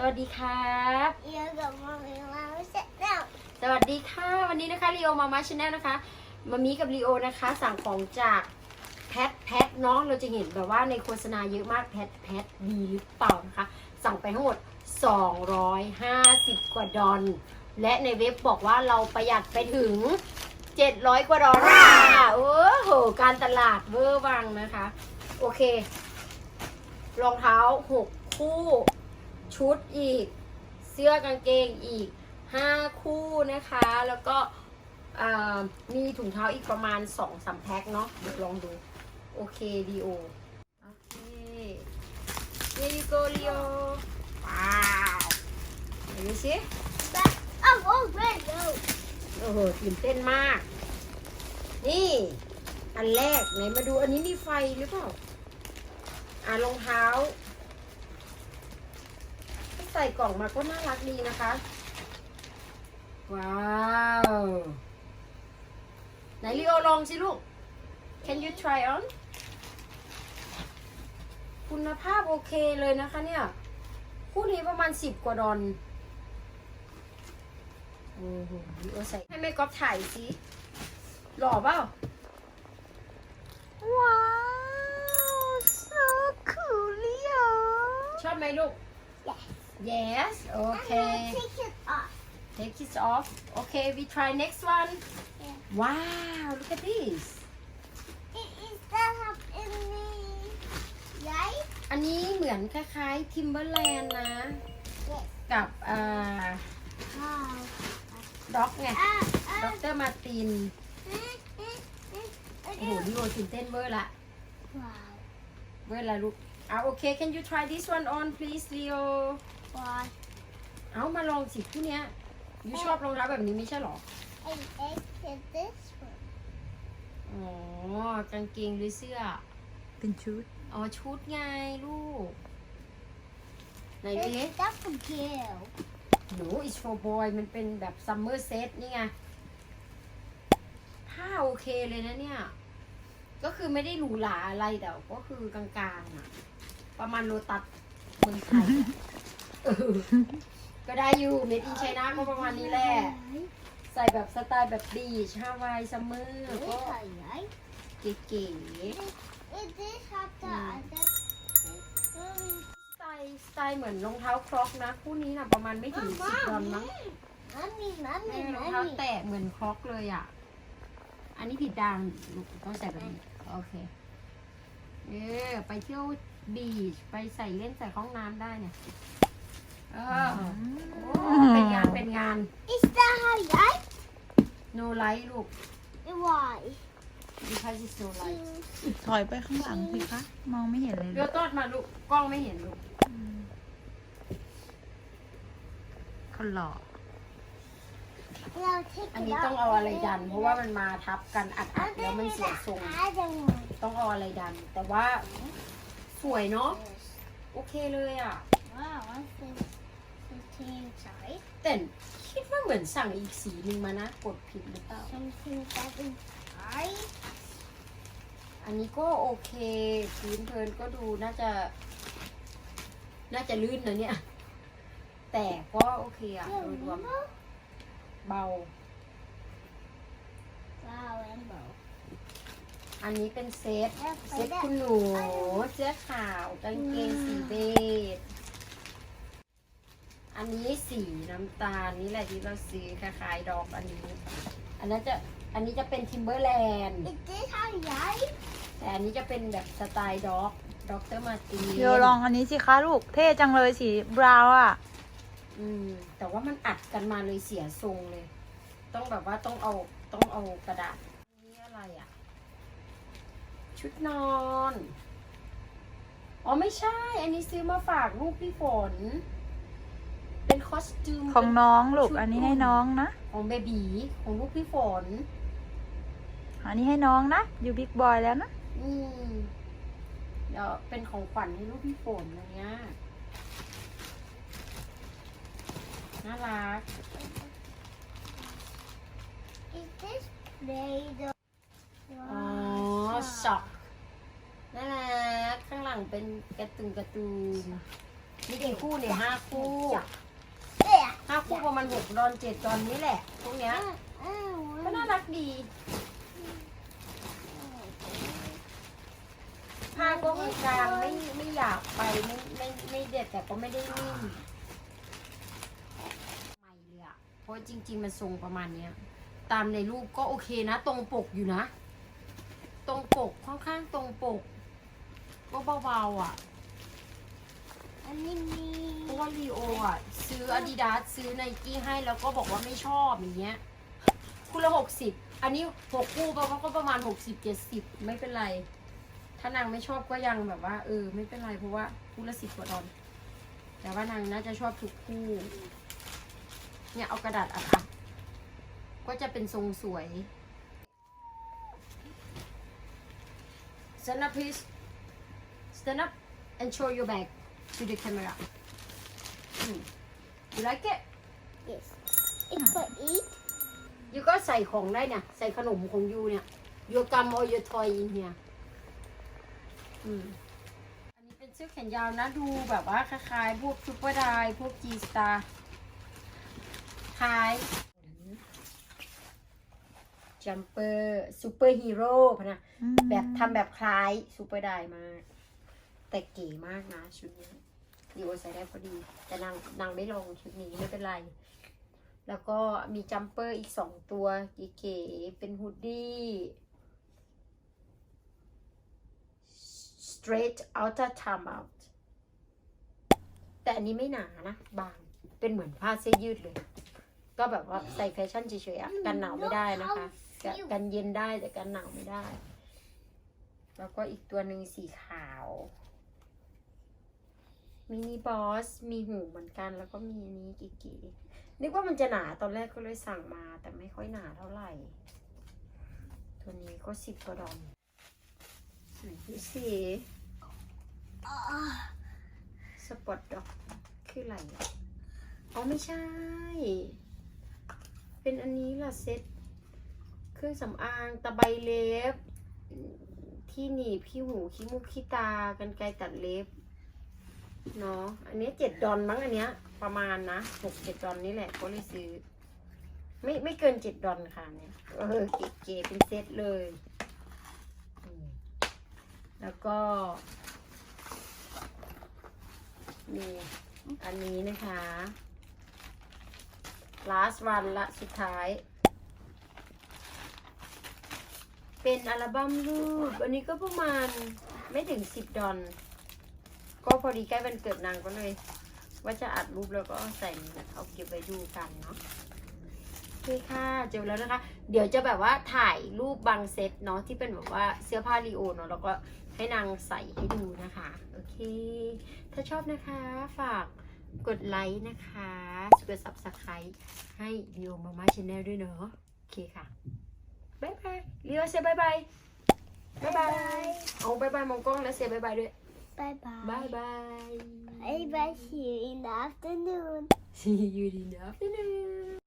สวัสดีครับเยอะกับมองมาไม่เสร็จแล้วสวัสดีค่ะ วันนี้นะคะลีโอมามาชาแนลนะคะมามีกับลีโอนะคะ สั่งของจากแพทแพทเน้องเราจะเห็นแบบว่าในโฆษณาเยอะมากแพทแพทดีหรือเปล่านะคะ สั่งไปทั้งหมด 250 กว่าดอลและในเว็บบอกว่าเราประหยัดไปถึง 700 กว่าดอลลาร์โอ้โห การตลาดเวอร์วังนะคะ โอเค รองเท้า 6 คู่ ชุดอีก เสื้อกางเกงอีก 5 คู่นะคะ แล้วก็มีถุงเท้าอีกประมาณ2-3สามแพ็คเนาะเดี๋ยวลองดู โอเคดีโอโอเค Here you go Leo ว้าวไหนดูสิแบบอ้าโอ้เรดโอ้โอ้โหตื่นเต้นมาก นี่ อันแรกไหนมาดูอันนี้มีไฟหรือเปล่าอ่ารองเท้า ส่กล่องมาก็น่ารักดีนะคะ ว้าวไหนลีโอลองสิลูก Can you try on คุณภาพโอเคเลยนะคะเนี่ย คู่นี้ประมาณสิบกว่าดอลโอ้โหลีโอใส่ให้แม่ก๊อฟถ่ายสิหล่อเปล่า ว้าว so cool Leo ชอบไหมลูก yes okay take it off take it off okay we try next one Yeah. wow look at this it is that have in me right อันนี้เหมือนคล้ายๆ Timberland นะ yes กับอ่า wow ด็อกไง ah ด็อ ah กเตอร์มาตินโอ้โหนี่โอตื่นเต้นเบอร์ละ wow เบอร์ละลูกอ่าโอเค can you try this one on please Leo why เอามาลองสิคู่เนี้ยยูชอบรองเท้าแบบนี้ไม่ใช่หรอ and I did this one อ๋อกางเกงหรือเสื้อ เป็นชุด อ๋อชุดไงลูก ไหนดูดิ that's a girl หนู is for boy มันเป็นแบบ summer set นี่ไงผ้าโอเคเลยนะเนี่ย ก็คือไม่ได้หรูหราอะไรแต่ก็คือกลางๆอะประมาณโลตัสเมืองไทยอะเออ ก็ได้อยู่เมดอินไชน่าก็ประมาณนี้แหละ ใส่แบบสไตล์แบบบีชฮาวายซัมเมอร์ก็ right เก๋ๆ It did have the other. Um, สไตล์สไตล์เหมือนรองเท้าครอกนะ คู่นี้นะประมาณไม่ถึงสิบดอลมั้ง Mommy, แม่ mommy, รองเท้า mommy. แตะเหมือนครอกเลยอะ อันนี้ผิดดังลูกต้องใส่แบบนี้โอเค เออไปเที่ยวบีชไปใส่เล่นใส่ห้องน้ำได้เนี่ย เออโอ้เป็นงานเป็นงาน Is that how you like? no light ลูก Why? because it's no light ถอยไปข้างหลังสิคะ มองไม่เห็นเลยเดี๋ยวต้นมาลูกกล้องไม่เห็นลูกคนหล่อ Now take อัน it นี้ out. ต้องเอาอะไรดัน เพราะว่ามันมาทับกันอัดอัด And แล้ว then มัน there's เสียทรง the other one. ต้องเอาอะไรดัน แต่ว่าสวยเนาะโอเคเลยอะ Wow, what's this? Something inside? แต่คิดว่าเหมือนสั่งอีกสีหนึ่งมานะกดผิดหรือเปล่า Something that's inside? อันนี้ก็โอเคพื้นเพลินก็ดูน่าจะ น่าจะลื่นนะเนี่ย แต่ก็โอเคอะโดยรวม Rainbow? เบา Wow, rainbow. อันนี้เป็นเซต เซตคุณหนูเสื้อขาวกางเกงสีเบจ อันนี้สีน้ำตาลนี่แหละที่เราซื้อคล้ายๆดอกอันนี้ อันนั้นจะอันนี้จะเป็นทิมเบอร์แลนด์ Is this how you like? แต่อันนี้จะเป็นแบบสไตล์ด็อกด็อกเตอร์มาตีเดี๋ยวลองอันนี้สิคะลูก เท่จังเลยสีบราวน์อะ อืม แต่ว่ามันอัดกันมาเลยเสียทรงเลย ต้องแบบว่าต้องเอาต้องเอากระดาษนี่อะไรอะ ชุดนอน อ๋อไม่ใช่ อันนี้ซื้อมาฝากลูกพี่ฝนเป็น คอสตูมของน้องลูกชุดอันนี้ให้น้องนะ ของเบบีของลูกพี่ฝน อันนี้ให้น้องนะ อยู่บิ๊กบอยแล้วนะ อืมเดี๋ยวเป็นของขวัญให้ลูกพี่ฝนอะไรเงี้ย น่ารัก Is this made of อ๋อช็อกน่ารัก ข้างหลังเป็นการ์ตูนการ์ตูนมีกี่คู่เนี่ยห้าคู่ Yeah. ห้าคู่ประมาณหกดอนเจ็ดดอนนี้แหละ พวกเนี้ยก็น่ารักดีผ้าก็กลางไม่ไม่หยาบไปไม่ไม่ไม่เด็ดแต่ก็ไม่ได้นิ่มใหม่เลยอะเพราะจริง ๆ มันทรงประมาณเนี้ย ตามในรูปก็โอเคนะ ตรงปกอยู่นะ ตรงปกค่อนข้างตรงปก ก็เบาๆอะ เพราะว่าลีโออะ ซื้ออาดิดาสซื้อไนกี้ให้แล้วก็บอกว่าไม่ชอบอย่างเงี้ยคู่ละหกสิบอันนี้หกคู่ก็ก็ประมาณหกสิบเจ็ดสิบไม่เป็นไร ถ้านางไม่ชอบก็ยังแบบว่า เออ ไม่เป็นไรเพราะว่าคู่ละสิบกว่าดอลแต่ว่านางน่าจะชอบทุกคู่ เนี่ยเอากระดาษอัดอัดก็จะเป็นทรงสวย Stand up please Stand up and show your bag to the camera Hmm. You like it Yes. It's for eat. ยูก็ใส่ของได้เนี่ย ใส่ขนมของยูเนี่ยยูกัมโอยูทอยอินเฮียอืมอันนี้เป็นเสื้อแขนยาวนะดูแบบว่าคล้ายๆ พวกซูเปอร์ไดพวกจีสตาร์คล้ายจัมเปอร์ซูเปอร์ฮีโร่พะนะ แบบทำแบบคล้ายซูเปอร์ไดมาก แต่เก๋มากนะชุดนี้ดีโอใส่ได้พอดี แต่นางนางไม่ลงชุดนี้ไม่เป็นไร แล้วก็มีจัมเปอร์อีกสองตัวเก๋ๆเป็นฮูดดี้ straight outer time out แต่อันนี้ไม่หนานะ บาง เป็นเหมือนผ้าเสื้อยืดเลย ก็แบบว่าใส่แฟชั่นเฉยๆอะกันหนาวไม่ได้นะคะกะกันเย็นได้แต่กันหนาวไม่ได้ แล้วก็อีกตัวหนึ่งสีขาว มินิบอสมีหูเหมือนกันแล้วก็มีอันนี้เก๋ๆนึกว่ามันจะหนาตอนแรกก็เลยสั่งมา แต่ไม่ค่อยหนาเท่าไหร่ ตัวนี้ก็สิบกว่าดอลดูสิสปอตด็อกคืออะไรอ๋อไม่ใช่ เป็นอันนี้ล่ะเซ็ตเครื่องสำอางตะไบเล็บ ที่หนีบขี้หูขี้มูกขี้ตากันไกรตัดเล็บ เนาะอันนี้เจ็ดดอลมั้งอันเนี้ย ประมาณนะหกเจ็ดดอลนี่แหละก็เลยซื้อ ไม่ไม่เกินเจ็ดดอลค่ะเนี่ยเออเก๋ๆเป็นเซตเลยแล้วก็นี่อันนี้นะคะ last one ละสุดท้าย เป็นอัลบั้มรูป อันนี้ก็ประมาณไม่ถึงสิบดอล ก็พอดีใกล้วันเกิดนางก็เลย ว่าจะอัดรูปแล้วก็ใส่เอาเก็บไว้ดูกันเนาะโอเคค่ะเจอแล้วนะคะ เดี๋ยวจะแบบว่าถ่ายรูปบางเซตเนาะที่เป็นแบบว่าเสื้อผ้ารีโอเนาะแล้วก็ให้นางใส่ให้ดูนะคะ โอเค ถ้าชอบนะคะฝากกดไลค์นะคะกด subscribe ให้รีโอมาม่าชาแนลด้วยเนาะโอเคค่ะบายบายรีโอเซบายบายบายบายเอาบายบายมองกล้องแล้วเซบายบายด้วย Bye bye. Bye bye. Bye bye. See you in the afternoon. See you in the afternoon.